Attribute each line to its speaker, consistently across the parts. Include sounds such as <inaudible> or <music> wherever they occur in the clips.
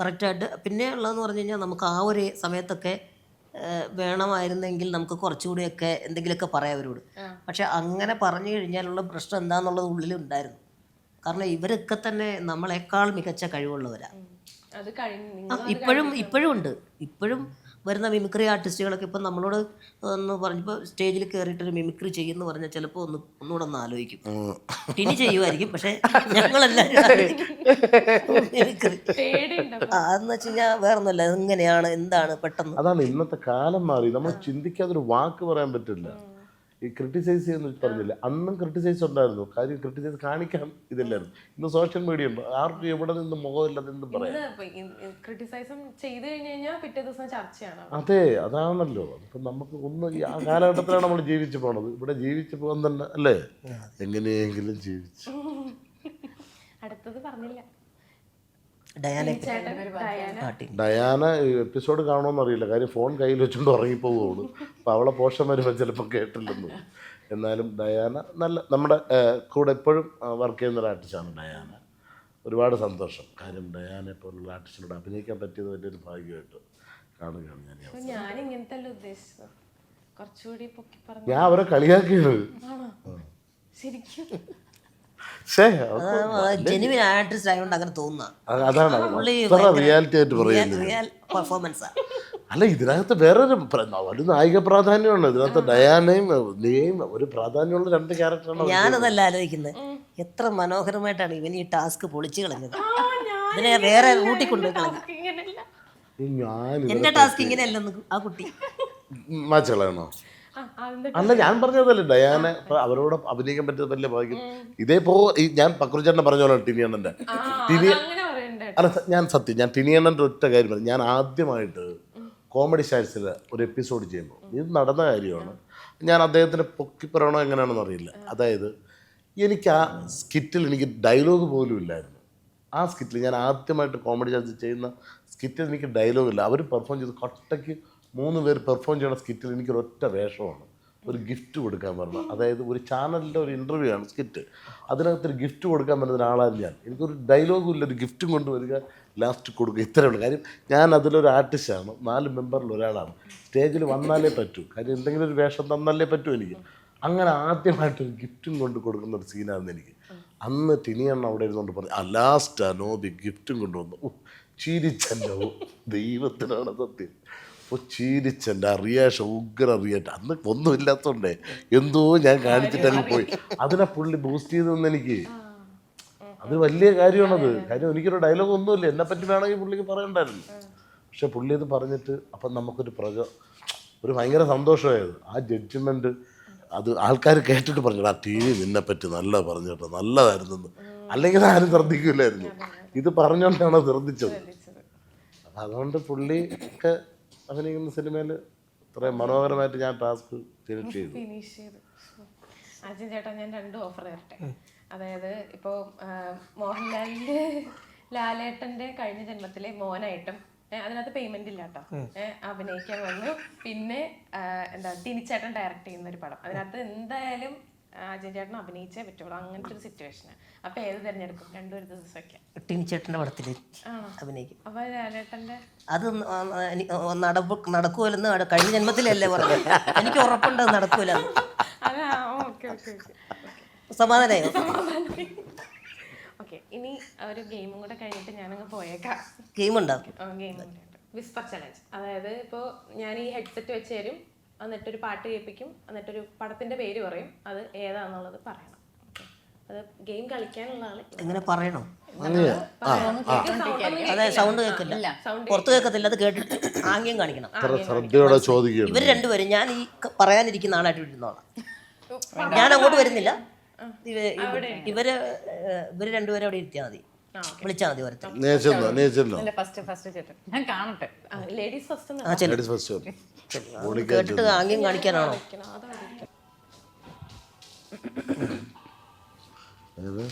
Speaker 1: കറക്റ്റായിട്ട് പിന്നെ ഉള്ളതെന്ന് പറഞ്ഞു കഴിഞ്ഞാൽ നമുക്ക് ആ ഒരു സമയത്തൊക്കെ വേണമായിരുന്നെങ്കിൽ നമുക്ക് കുറച്ചുകൂടിയൊക്കെ എന്തെങ്കിലുമൊക്കെ പറയാം അവരോട്. പക്ഷെ അങ്ങനെ പറഞ്ഞു കഴിഞ്ഞാലുള്ള പ്രശ്നം എന്താണെന്നുള്ളത് ഉള്ളിലുണ്ടായിരുന്നു. കാരണം ഇവരൊക്കെ തന്നെ നമ്മളെക്കാൾ മികച്ച കഴിവുള്ളവരാണ് ഇപ്പോഴും ഇപ്പോഴും ഉണ്ട്. ഇപ്പോഴും വരുന്ന മിമിക്രി ആർട്ടിസ്റ്റുകളൊക്കെ ഇപ്പം നമ്മളോട് ഒന്ന് പറഞ്ഞപ്പോൾ സ്റ്റേജിൽ കയറിയിട്ടൊരു മിമിക്രി ചെയ്യുമെന്ന് പറഞ്ഞാൽ ചിലപ്പോൾ ഒന്ന് ഒന്നുകൂടെ ഒന്ന് ആലോചിക്കും. ഇനി ചെയ്യുമായിരിക്കും പക്ഷേ <laughs> ഞങ്ങളെല്ലാവരും. മിമിക്രി അതെന്ന് വെച്ച് കഴിഞ്ഞാൽ വേറെ ഒന്നുമല്ല എങ്ങനെയാണ് എന്താണ് പെട്ടെന്ന്?
Speaker 2: അതാണ് ഇന്നത്തെ കാലം മാറി. നമ്മൾ ചിന്തിക്കാതൊരു വാക്ക് പറയാൻ പറ്റില്ല. ഈ ക്രിട്ടിസൈസ് ചെയ്യുന്ന പറഞ്ഞില്ല? അന്നും ക്രിട്ടിസൈസ് ഉണ്ടായിരുന്നു. കാര്യം ക്രിട്ടിസൈസ് കാണിക്കാൻ ഇതില്ലായിരുന്നു. ഇന്ന് സോഷ്യൽ മീഡിയ ഉണ്ട്. ആർക്കും എവിടെ നിന്ന് മുഖമില്ലാതെ എന്തും പറയാം.
Speaker 3: ക്രിട്ടിസൈസും ചെയ്തു കഴിഞ്ഞു കഴിഞ്ഞാൽ പിറ്റേ ദിവസം ചർച്ചയാണ്
Speaker 2: അതെ അതാണല്ലോ. ഇപ്പം നമുക്ക് ഒന്ന് ഈ ആ കാലഘട്ടത്തിലാണ് നമ്മൾ ജീവിച്ചു പോണത്. ഇവിടെ ജീവിച്ചു പോകാൻ തന്നെ അല്ലേ? എങ്ങനെയെങ്കിലും ജീവിച്ചു. <laughs>
Speaker 3: അടുത്തത് പറഞ്ഞില്ല.
Speaker 1: ഡയാനെ.
Speaker 2: എപ്പിസോഡ് കാണുമെന്ന് അറിയില്ല. കാര്യം ഫോൺ കയ്യിൽ വെച്ചുകൊണ്ട് ഉറങ്ങിപ്പോവുള്ളൂ അപ്പോൾ അവളെ പോഷൻ വരുമ്പോൾ ചിലപ്പോൾ കേട്ടില്ലെന്ന്. എന്നാലും ഡയാന നല്ല നമ്മുടെ കൂടെ എപ്പോഴും വർക്ക് ചെയ്യുന്ന ഒരു ആർട്ടിസ്റ്റാണ് ഡയാന. ഒരുപാട് സന്തോഷം. കാര്യം ഡയാനെ പോലുള്ള ആർട്ടിസ്റ്റിനോട് അഭിനയിക്കാൻ പറ്റിയത് വലിയൊരു ഭാഗ്യമായിട്ട് കാണുകയാണ് ഞാൻ
Speaker 3: ഞാൻ ഇങ്ങനത്തെ ഉദ്ദേശിച്ചത്? കുറച്ചുകൂടി പൊക്കി പറഞ്ഞു
Speaker 2: ഞാൻ അവരെ കളിയാക്കിയത്.
Speaker 3: ശരിക്കും?
Speaker 1: ജെനുവിൻ ആർട്ടിസ്റ്റ് ആയതുകൊണ്ട് അങ്ങനെ തോന്നുന്ന
Speaker 2: അതാണ്. റിയാലിറ്റി ആയിട്ട് പറയുന്നത്
Speaker 1: പെർഫോമൻസാണ്
Speaker 2: അല്ല ഇതിനകത്ത് വേറൊരു ഒരു നായിക പ്രാധാന്യമാണ്. ഇതിനകത്ത് ഡയാനയും നിയയും ഒരു പ്രാധാന്യമുള്ള രണ്ട് ക്യാരക്ടറാണ്
Speaker 1: ഞാനതല്ല ആലോചിക്കുന്നത് എത്ര മനോഹരമായിട്ടാണ് ഇവൻ ഈ ടാസ്ക് പൊളിച്ചു കളഞ്ഞത്. ഇതിനെ വേറെ കൂട്ടിക്കൊണ്ടുപോയി കളഞ്ഞു
Speaker 3: ഇങ്ങനെയല്ല.
Speaker 2: ഞാൻ
Speaker 1: എന്റെ ടാസ്ക് ഇങ്ങനെയല്ലെന്ന് ആ കുട്ടി.
Speaker 2: മാച്ചളാണോ അല്ല ഞാൻ പറഞ്ഞതല്ലേ ഡയാന അവരോട് അഭിനയിക്കാൻ പറ്റിയത് വലിയ ഭാഗ്യം. ഇതേപോ ഈ ഞാൻ പക്രുചേട്ടൻ പറഞ്ഞ പോലെ ടിനിയണ്ണന്റെ ടിനി അല്ല ഞാൻ സത്യം ഞാൻ ടിനിയണ്ണന്റെ ഒറ്റ കാര്യം പറഞ്ഞു ഞാൻ ആദ്യമായിട്ട് കോമഡി സ്റ്റാഴ്സിൽ ഒരു എപ്പിസോഡ് ചെയ്യുമ്പോൾ ഇത് നടന്ന കാര്യമാണ്. ഞാൻ അദ്ദേഹത്തിന് പൊക്കി പറയണോ എങ്ങനെയാണെന്ന് അറിയില്ല. അതായത് എനിക്ക് ആ സ്കിറ്റിൽ എനിക്ക് ഡയലോഗ് പോലും ഇല്ലായിരുന്നു. ആ സ്കിറ്റിൽ ഞാൻ ആദ്യമായിട്ട് കോമഡി ചാൻസ് ചെയ്യുന്ന സ്കിറ്റിൽ എനിക്ക് ഡയലോഗ് ഇല്ല. അവർ പെർഫോം ചെയ്ത് കൊട്ടയ്ക്ക് മൂന്ന് പേര് പെർഫോം ചെയ്യുന്ന സ്കിറ്റിൽ എനിക്കൊരു ഒറ്റ വേഷമാണ്. ഒരു ഗിഫ്റ്റ് കൊടുക്കാൻ പറഞ്ഞു. അതായത് ഒരു ചാനലിന്റെ ഒരു ഇന്റർവ്യൂ ആണ് സ്കിറ്റ് അതിനകത്ത് ഒരു ഗിഫ്റ്റ് കൊടുക്കാൻ പറ്റുന്ന ഒരാളാണ് ഞാൻ. എനിക്കൊരു ഡയലോഗും ഇല്ല ഒരു ഗിഫ്റ്റും കൊണ്ടുവരിക ലാസ്റ്റ് കൊടുക്കുക ഇത്രയേ ഉള്ളൂ. കാര്യം ഞാൻ അതിലൊരു ആർട്ടിസ്റ്റാണ് നാല് മെമ്പറിൽ ഒരാളാണ്. സ്റ്റേജിൽ വന്നാലേ പറ്റൂ. കാര്യം എന്തെങ്കിലും ഒരു വേഷം തന്നാലേ പറ്റൂ എനിക്ക്. അങ്ങനെ ആദ്യമായിട്ട് ഒരു ഗിഫ്റ്റും കൊണ്ട് കൊടുക്കുന്ന ഒരു സീനായിരുന്നു എനിക്ക്. അന്ന് ടിനിയണ്ണ അവിടെ ഇരുന്നുകൊണ്ട് പറഞ്ഞു ആ ലാസ്റ്റ് അനോബി ഗിഫ്റ്റും കൊണ്ടുവന്നു ചിരിച്ചല്ലോ. ദൈവത്തിനാണ് സത്യം. അപ്പോൾ ചിരിച്ചെന്റെ അറിയാഷ ഉഗ്ര അറിയാട്ട് അന്ന് ഒന്നുമില്ലാത്തതുകൊണ്ടേ എന്തോ ഞാൻ കാണിച്ചിട്ട് അങ്ങ് പോയി. അതിനെ പുള്ളി ബൂസ്റ്റ് ചെയ്തെന്ന് എനിക്ക്. അത് വലിയ കാര്യമാണത്. കാര്യം എനിക്കൊരു ഡയലോഗ് ഒന്നുമില്ല. എന്നെ പറ്റി വേണമെങ്കിൽ പുള്ളിക്ക് പറയണ്ടായിരുന്നു. പക്ഷെ പുള്ളി ഇത് പറഞ്ഞിട്ട് അപ്പം നമുക്കൊരു പ്രജ ഒരു ഭയങ്കര സന്തോഷമായത്. ആ ജഡ്ജ്മെന്റ് അത് ആൾക്കാർ കേട്ടിട്ട് പറഞ്ഞു ആ ടി വി നിന്നെ പറ്റി നല്ല പറഞ്ഞു കേട്ടോ നല്ലതായിരുന്നു എന്ന്." അല്ലെങ്കിൽ ആരും ശ്രദ്ധിക്കില്ലായിരുന്നു ഇത് പറഞ്ഞുകൊണ്ടാണ് ശ്രദ്ധിച്ചത്. അതുകൊണ്ട് പുള്ളി ഒക്കെ അഭിനയിക്കുന്ന സിനിമയിൽ ഇത്രയും മനോഹരമായിട്ട് ഞാൻ ടാസ്ക് ഫിനിഷ് ചെയ്തു.
Speaker 3: ഫിനിഷ് ചെയ്ത്. അജയൻ ചേട്ടാ ഞാൻ രണ്ട് ഓഫർ തരട്ടെ? അതായത് ഇപ്പോൾ മോഹൻലാലിന്റെ ലാലേട്ടന്റെ കഴിഞ്ഞ ജന്മത്തിലെ മോനായിട്ടും അതിനകത്ത് പേയ്മെന്റ് ഇല്ല കേട്ടോ ഏഹ് അഭിനയിക്കാൻ വന്നു. പിന്നെ എന്താ ടിനിച്ചേട്ടൻ ഡയറക്റ്റ് ചെയ്യുന്ന ഒരു പടം. അതിനകത്ത് എന്തായാലും അജയൻ ചേട്ടൻ അഭിനയിച്ചേ പറ്റുള്ളൂ. അങ്ങനത്തെ ഒരു സിറ്റുവേഷന് അപ്പൊ ഏത് തിരഞ്ഞെടുക്കും? രണ്ടും ഒരു ദിവസമൊക്കെ.
Speaker 1: ടിനിച്ചേട്ടന്റെ പടത്തിൽ അഭിനയിക്കും.
Speaker 3: അപ്പൊ ലാലേട്ടന്റെ
Speaker 1: അത് നടപ്പ് നടക്കൂലെന്ന് കഴിഞ്ഞ ജന്മത്തിലല്ലേ പറഞ്ഞത്. എനിക്ക് ഉറപ്പുണ്ട് അത് നടക്കൂലെന്ന്
Speaker 3: അതാ ഓക്കെ ഓക്കെ
Speaker 1: സമാധാനമായോ
Speaker 3: ഓക്കെ ഇനി ഒരു ഗെയിമും കൂടെ കഴിഞ്ഞിട്ട് ഞാനങ്ങ് പോയേക്കാം.
Speaker 1: ഗെയിം ഉണ്ടാക്കും
Speaker 3: ഗെയിം വിസ്പർ ചലഞ്ച്. അതായത് ഇപ്പോ ഞാൻ ഈ ഹെഡ്സെറ്റ് വെച്ച് തരും. എന്നിട്ടൊരു പാട്ട് കേൾപ്പിക്കും എന്നിട്ടൊരു പടത്തിന്റെ പേര് പറയും അത് ഏതാന്നുള്ളത് പറയണം. അത് ഗെയിം കളിക്കാനുള്ള ആൾ
Speaker 1: എങ്ങനെ പറയണം?
Speaker 3: സൗണ്ട്
Speaker 1: അതായത് സൗണ്ട് കേൾക്കില്ല. പുറത്ത് കേൾക്കത്തില്ല അത് കേട്ടിട്ട് ആംഗ്യം കാണിക്കണം.
Speaker 2: ശ്രദ്ധയോടെ ചോദിക്കുകയാണ്.
Speaker 1: ഇവർ രണ്ടുപേരും ഞാൻ ഈ പറയാനിരിക്കുന്ന ആളായിട്ട് ഇരുന്നോളാം ഞാൻ അങ്ങോട്ട് വരുന്നില്ല. ഇവ- ഇവ- ഇവർ ഇവർ രണ്ടുപേരും അവിടെ ഇരുത്തിയാൽ മതി. വിളിച്ചാൽ മതി ഓരോരുത്തർ
Speaker 2: നേച്ചെന്നോ
Speaker 4: അല്ല ഫസ്റ്റ് ഫസ്റ്റ് ചേട്ടൻ. ഞാൻ കാണട്ടെ.
Speaker 3: ലേഡീസ് ഫസ്റ്റ്
Speaker 1: ആ ചെല്ലു.
Speaker 2: ലേഡീസ് ഫസ്റ്റ്
Speaker 1: കേട്ടിട്ട് ആംഗ്യം കാണിക്കാനാണോ?
Speaker 2: ഏത്?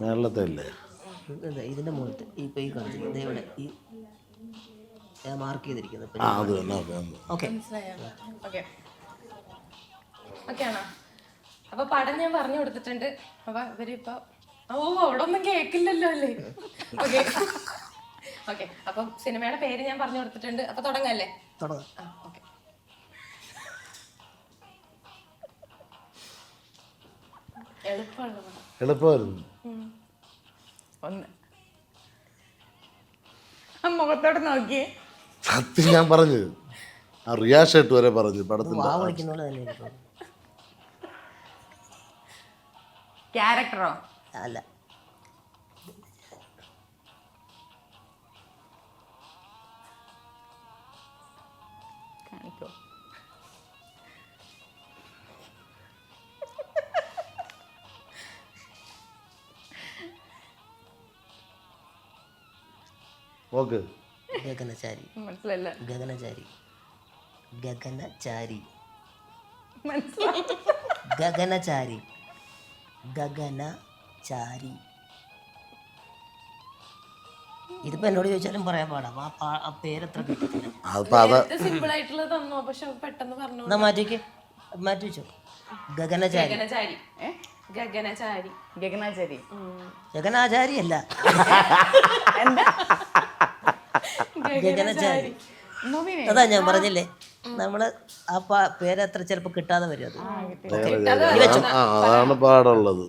Speaker 2: മേളത്തെ അല്ലേ
Speaker 1: ഇത് ഇതിന്റെ മുഖത്ത് ഈ ഇപ്പൊ ഈ കാണിച്ചിരിക്കുന്നത് ദേ ഇവിടെ ഈ മാർക്ക് ചെയ്തിരിക്കുന്നത്
Speaker 2: ഓക്കെ
Speaker 1: ഓക്കെ
Speaker 3: ആണോ? അപ്പൊ പടം ഞാൻ പറഞ്ഞു കൊടുത്തിട്ടുണ്ട്. അപ്പൊ ഇവരിപ്പോ ഓ അവിടെ ഒന്നും കേക്കില്ലല്ലോ അല്ലേ? ഓക്കെ ഓക്കെ അപ്പം സിനിമയുടെ പേര് ഞാൻ പറഞ്ഞു കൊടുത്തിട്ടുണ്ട്. അപ്പൊ തുടങ്ങല്ലേ?
Speaker 1: തുടങ്ങാം.
Speaker 3: ആ ഓക്കെ എളുപ്പമുള്ള പടം
Speaker 2: എളുപ്പമായിരുന്നു
Speaker 4: ഒന്ന്. ആ മുഖത്തോട്ട് നോക്കിയേ.
Speaker 2: സത്യം ഞാൻ പറഞ്ഞു. ആ റിയാ ഷെട്ട് വരെ പറഞ്ഞു
Speaker 1: വാ വിളിക്കുന്നോണ്ട് തന്നെ എനിക്ക്
Speaker 4: ക്യാരക്ടറോ
Speaker 1: അല്ല
Speaker 4: കാണിക്കോ
Speaker 2: നോക്ക്
Speaker 1: ഗഗനചാരി
Speaker 4: മനസ്സിലല്ല
Speaker 1: ഗഗനചാരി ഗഗനചാരി
Speaker 4: മനസ്സിലായി
Speaker 1: ഗഗനചാരി ഗഗനചാരി. ഇതിപ്പോ എന്നോട് ചോദിച്ചാലും പറയാൻ പാടാം. ആ പാ ആ പേരെത്ര കിട്ടത്തില്ല
Speaker 3: സിമ്പിൾ ആയിട്ടുള്ളത് തന്നോ? പക്ഷെ പെട്ടെന്ന് പറഞ്ഞു
Speaker 1: എന്നാ മാറ്റിക്ക്. മാറ്റി വെച്ചോ. ഗഗനചാരി.
Speaker 3: ഗഗനചാരി. ഗഗനചാരി.
Speaker 4: ഗഗനാചാരി.
Speaker 1: ഗഗനാചാരി അല്ല
Speaker 4: എന്താ?
Speaker 1: ഗഗനചാരി. അതാ ഞാൻ പറഞ്ഞില്ലേ നമ്മൾ ആ പേര് പേരത്ര ചിലപ്പോ കിട്ടാതെ വരും അത്
Speaker 2: അതാണ് പാടുള്ളത്.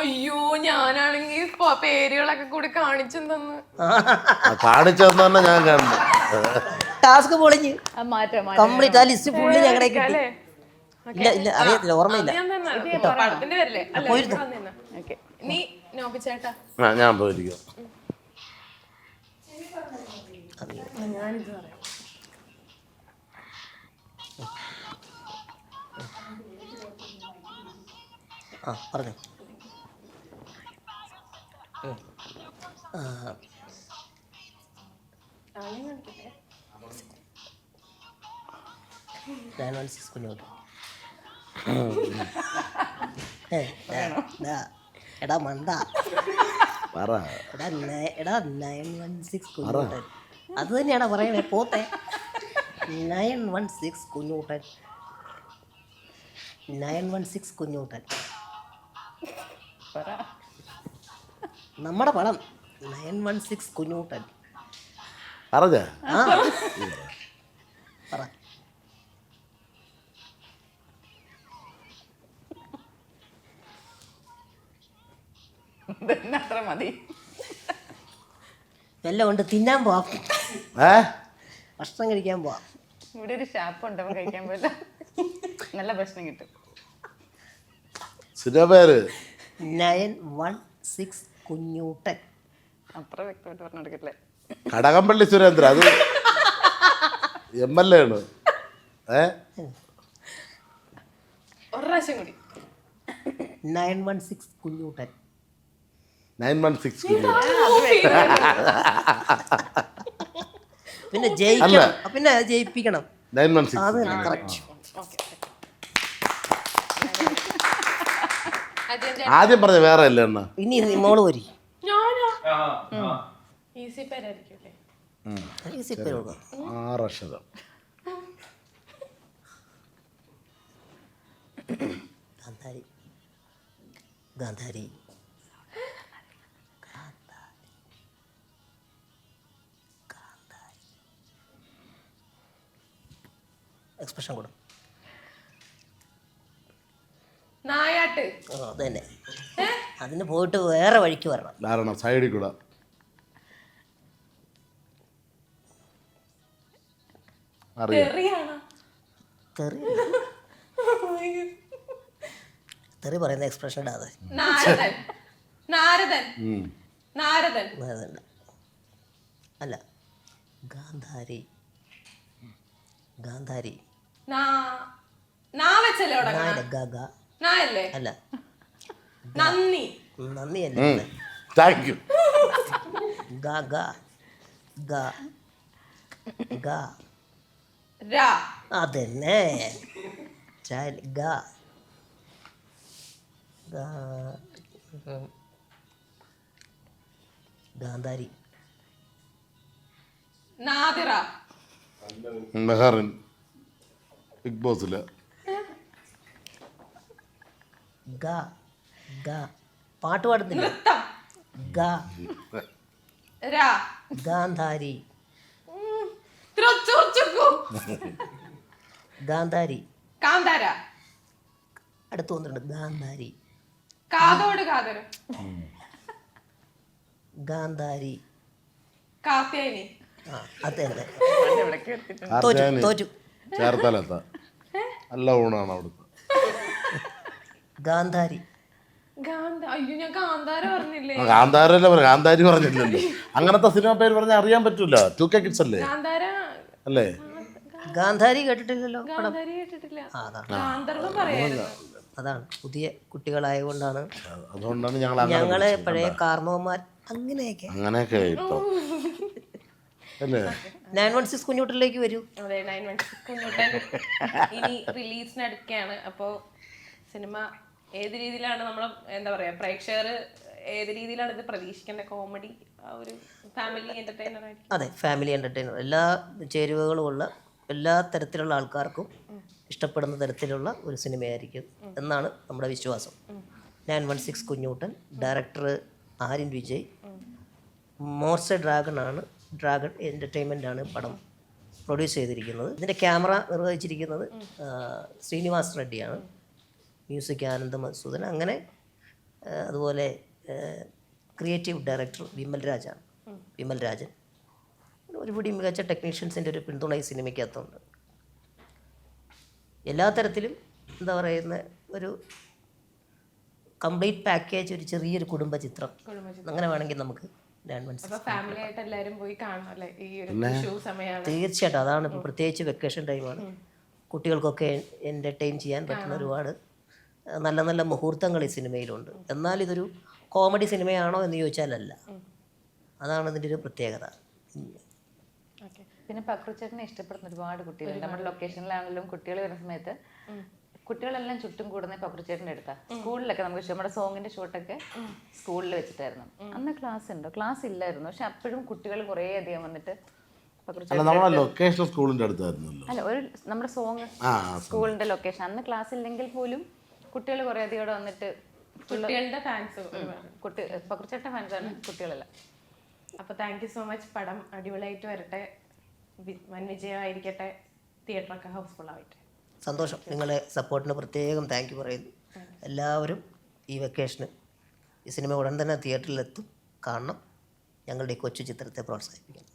Speaker 3: അയ്യോ ഞാനാണെങ്കിൽ പേരുകളൊക്കെ കൂടി കാണിച്ചു തന്നു
Speaker 2: ആ കാണിച്ചതെന്ന് തന്നെ ഞാൻ കണ്ടു.
Speaker 1: ടാസ്ക് പൊളിഞ്ഞ്. കംപ്ലീറ്റ് ആ ലിസ്റ്റ് ഫുള്ള് ഞങ്ങളുടെ കിട്ടി.
Speaker 3: അല്ലേ?
Speaker 1: ഇല്ല ഇല്ല അറിയത്തില്ല ഓർമ്മയില്ല.
Speaker 3: ഞാൻ തന്നെ പടത്തിന്റെ പേരല്ലേ അല്ല ഇവിടെ വന്നിരുന്നോ?
Speaker 4: ഓക്കെ
Speaker 3: നീ നോബിച്ചേട്ടാ
Speaker 2: ആ ഞാൻ പോയിരിക്കും
Speaker 3: ഞാനിത് പറയാം.
Speaker 1: ആ പറഞ്ഞു. nine one six കുഞ്ഞോട്ട് എടാ മണ്ട. എടാ നയൻ വൺ സിക്സ് കുഞ്ഞൂട്ടൻ അത് തന്നെയാണ് പറയണേ? പോത്തെ. Nine one six Kunjoottan. Nine one six Kunjoottan.
Speaker 4: പറ.
Speaker 1: നമ്മുടെ പടം നയൻ വൺ സിക്സ് കുഞ്ഞൂട്ടൻ.
Speaker 2: പറഞ്ഞ?
Speaker 1: ആ. പറ.
Speaker 4: അത്ര മതി.
Speaker 1: എല്ലാം കൊണ്ട് തിന്നാൻ പോവാം.
Speaker 2: ഏ?
Speaker 1: ഭക്ഷണം കഴിക്കാൻ പോവാം.
Speaker 4: ഇവിടെ ഒരു ഷാപ്പ് ഉണ്ട് അപ്പൊ കഴിക്കാൻ പോയില്ല. നല്ല ഭക്ഷണം കിട്ടും.
Speaker 2: പേര്.
Speaker 1: Nine one six Kunjoottan.
Speaker 4: അത്ര വ്യക്തമായിട്ട് പറഞ്ഞു കൊടുക്കില്ലേ
Speaker 2: കടകംപള്ളി സുരേന്ദ്ര അത് എം എൽ എ ആണ്. ഏ?
Speaker 3: ഒരു പ്രാവശ്യം കൂടി.
Speaker 1: Nine one six Kunjoottan.
Speaker 2: Nine one six
Speaker 1: പിന്നെ ജയിക്കണം. പിന്നെ ജയിപ്പിക്കണം.
Speaker 2: നയൻ വൺ
Speaker 1: അത്
Speaker 2: സിക്സ്
Speaker 1: തന്നെ കറക്റ്റ്
Speaker 3: ആദ്യം
Speaker 2: ആദ്യം പറഞ്ഞ വേറെ അല്ല എന്നാ
Speaker 1: ഇനി മോൾ വരി.
Speaker 3: ഞാനാ? ഈസി പേരായിരിക്കും അല്ലേ
Speaker 1: ഈസി പേര് കൊടുക്കാം.
Speaker 2: ആറക്ഷരം
Speaker 1: ഗാന്ധാരി. ഗാന്ധാരി. എക്സ്പ്രഷൻ കൊടുക്കും
Speaker 3: നായാട്ട്.
Speaker 1: അതിന് പോയിട്ട് വേറെ വഴിക്ക് വരണം.
Speaker 2: കാരണം സൈഡിൽ കൂടെ.
Speaker 1: തെറി? പറയുന്ന എക്സ്പ്രഷൻ ഇടാതെ.
Speaker 3: നാരദൻ. നാരദൻ.
Speaker 2: ഉം.
Speaker 3: നാരദൻ.
Speaker 1: അല്ല ഗാന്ധാരി. ഗാന്ധാരി.
Speaker 3: നാ വെച്ചല്ലേ
Speaker 1: അല്ല.
Speaker 3: നന്ദി.
Speaker 2: അല്ലേ? താങ്ക് യു
Speaker 1: ഗ ഗ ഗ. ഗ.
Speaker 3: രാ.
Speaker 1: അതന്നെ. ഗ. ഗാന്ധാരി.
Speaker 3: നാദിറ.
Speaker 2: മെഹറിൻ. ബിഗ് ബോസിൽ.
Speaker 1: ഗ ഗ. പാട്ട് പാടുന്നില്ല? ഗാ.
Speaker 3: രാ.
Speaker 1: ഗാന്ധാരി. ഗാന്ധാരി.
Speaker 3: കാന്താര.
Speaker 1: അടുത്ത് വന്നിട്ടുണ്ട് ഗാന്ധാരി.
Speaker 3: കാതോട് കാതര
Speaker 1: ഗാന്ധാരി.
Speaker 3: കാത്തേനി.
Speaker 1: ആ അതെ
Speaker 4: അതെ.
Speaker 1: തോറ്റു തോറ്റു.
Speaker 2: ചേർത്തലത്ത നല്ല ഊണാണ് അവിടുത്തെ.
Speaker 1: ഗാന്ധാരി.
Speaker 3: ഗാന്ധ അയ്യോ ഞാൻ ഗാന്ധാര പറഞ്ഞില്ലേ?
Speaker 2: ഗാന്ധാരല്ലേ കാന്താരല്ലേ ഗാന്ധാരി പറഞ്ഞില്ലല്ലോ അങ്ങനത്തെ സിനിമ പേര് പറഞ്ഞാൽ അറിയാൻ പറ്റൂല. ടു കെ കിഡ്സ് അല്ലേ?
Speaker 3: ഗാന്ധാര
Speaker 2: അല്ലേ?
Speaker 1: ഗാന്ധാരി കേട്ടിട്ടില്ലല്ലോ
Speaker 3: ഗാന്ധാരി കേട്ടിട്ടില്ല.
Speaker 1: ആ, അതാണ്
Speaker 3: ഗാന്ധർവം പറയായിരുന്നു
Speaker 1: അതാണ്. പുതിയ കുട്ടികളായതുകൊണ്ടാണ്.
Speaker 2: അതുകൊണ്ടാണ് ഞങ്ങൾ അങ്ങനെ
Speaker 1: ഞങ്ങൾ പഴയ കാർമ്മവന്മാർ അങ്ങനെയൊക്കെ.
Speaker 2: അങ്ങനെയൊക്കെ ഇപ്പൊ. അല്ലേ?
Speaker 1: നയൻ വൺ സിക്സ് കുഞ്ഞുട്ടിലേക്ക് വരൂ.
Speaker 3: അതെ നയൻ വൺ കുഞ്ഞുട്ടൻ ഇനി റിലീസിന് അടുക്കുകയാണ് അപ്പോൾ സിനിമ ഏത് രീതിയിലാണ് നമ്മൾ എന്താ പറയാ പ്രേക്ഷകർ ഏത് രീതിയിലാണ് ഇത് പ്രതീക്ഷിക്കേണ്ട കോമഡി ഒരു ഫാമിലി എന്റർടൈനർ ആയിരിക്കും.
Speaker 1: അതെ ഫാമിലി എന്റർടൈനർ എല്ലാ ചേരുവകളുമുള്ള എല്ലാ തരത്തിലുള്ള ആൾക്കാർക്കും ഇഷ്ടപ്പെടുന്ന തരത്തിലുള്ള ഒരു സിനിമയായിരിക്കും എന്നാണ് നമ്മുടെ വിശ്വാസം. Nine one six Kunjoottan director Aryan Vijay മോർസ dragon ആണ് ഡ്രാഗൺ എന്റർടൈൻമെന്റ് ആണ് പടം പ്രൊഡ്യൂസ് ചെയ്തിരിക്കുന്നത്. ഇതിന്റെ ക്യാമറ നിർവഹിച്ചിരിക്കുന്നത് ശ്രീനിവാസ് റെഡ്ഡിയാണ്. മ്യൂസിക് ആനന്ദ മധുസൂദൻ. അങ്ങനെ അതുപോലെ ക്രിയേറ്റീവ് ഡയറക്ടർ വിമൽ രാജാണ്. വിമൽ രാജൻ. ഒരുപിടി മികച്ച ടെക്നീഷ്യൻസിന്റെ ഒരു പിന്തുണ ഈ സിനിമയ്ക്കകത്തുണ്ട്. എല്ലാ തരത്തിലും എന്താ പറയുന്ന ഒരു കംപ്ലീറ്റ് പാക്കേജ് ഒരു ചെറിയൊരു കുടുംബ ചിത്രം അങ്ങനെ വേണമെങ്കിൽ നമുക്ക് തീർച്ചയായിട്ടും അതാണ് ഇപ്പോൾ പ്രത്യേകിച്ച് വെക്കേഷൻ ടൈമാണ് കുട്ടികൾക്കൊക്കെ എന്റർടൈൻ ചെയ്യാൻ പറ്റുന്ന ഒരുപാട് നല്ല നല്ല മുഹൂർത്തങ്ങൾ ഈ സിനിമയിലുണ്ട്. എന്നാൽ ഇതൊരു കോമഡി സിനിമയാണോ എന്ന് ചോദിച്ചാലല്ല. അതാണ് ഇതിന്റെ ഒരു പ്രത്യേകത.
Speaker 4: പിന്നെ പക്രുച്ചേട്ടനെ ഇഷ്ടപ്പെടുന്ന ഒരുപാട് കുട്ടികൾ നമ്മുടെ ലൊക്കേഷനിലാണെങ്കിലും കുട്ടികൾ വരുന്ന സമയത്ത് കുട്ടികളെല്ലാം ചുറ്റും കൂടുന്ന പക്രുച്ചേട്ടന്റെ അടുത്താ. സ്കൂളിലൊക്കെ നമുക്ക്. നമ്മുടെ സോങ്ങിന്റെ ഷൂട്ടൊക്കെ സ്കൂളിൽ വെച്ചിട്ടായിരുന്നു. അന്ന് ക്ലാസ് ഉണ്ടോ? ക്ലാസ് ഇല്ലായിരുന്നു. പക്ഷെ അപ്പോഴും കുട്ടികൾ കുറേ അധികം വന്നിട്ട്
Speaker 2: ലൊക്കേഷൻ സ്കൂളിന്റെ അടുത്തായിരുന്നല്ലോ.
Speaker 4: അല്ല ഒരു നമ്മുടെ സോങ് സ്കൂളിന്റെ ലൊക്കേഷൻ അന്ന് ക്ലാസ് ഇല്ലെങ്കിൽ പോലും കുട്ടികൾ കുറേ അധികം ഇവിടെ വന്നിട്ട്
Speaker 3: കുട്ടികളുടെ ഫാൻസ്
Speaker 4: കുട്ടി പക്രുച്ചേട്ടൻ ഫാൻസാണ് കുട്ടികളെല്ലാം.
Speaker 3: അപ്പൊ താങ്ക് യു സോ മച്ച് പടം അടിപൊളിയായിട്ട് വരട്ടെ. വൻ വിജയമായിരിക്കട്ടെ. തിയേറ്ററൊക്കെ ഹൗസ്ഫുൾ ആവട്ടെ.
Speaker 1: സന്തോഷം. നിങ്ങളെ സപ്പോർട്ടിന് പ്രത്യേകം താങ്ക് യു പറയുന്നു. എല്ലാവരും ഈ വെക്കേഷന് ഈ സിനിമ ഉടൻ തന്നെ തിയേറ്ററിലെത്തും കാണണം ഞങ്ങളുടെ ഈ കൊച്ചു ചിത്രത്തെ പ്രോത്സാഹിപ്പിക്കണം.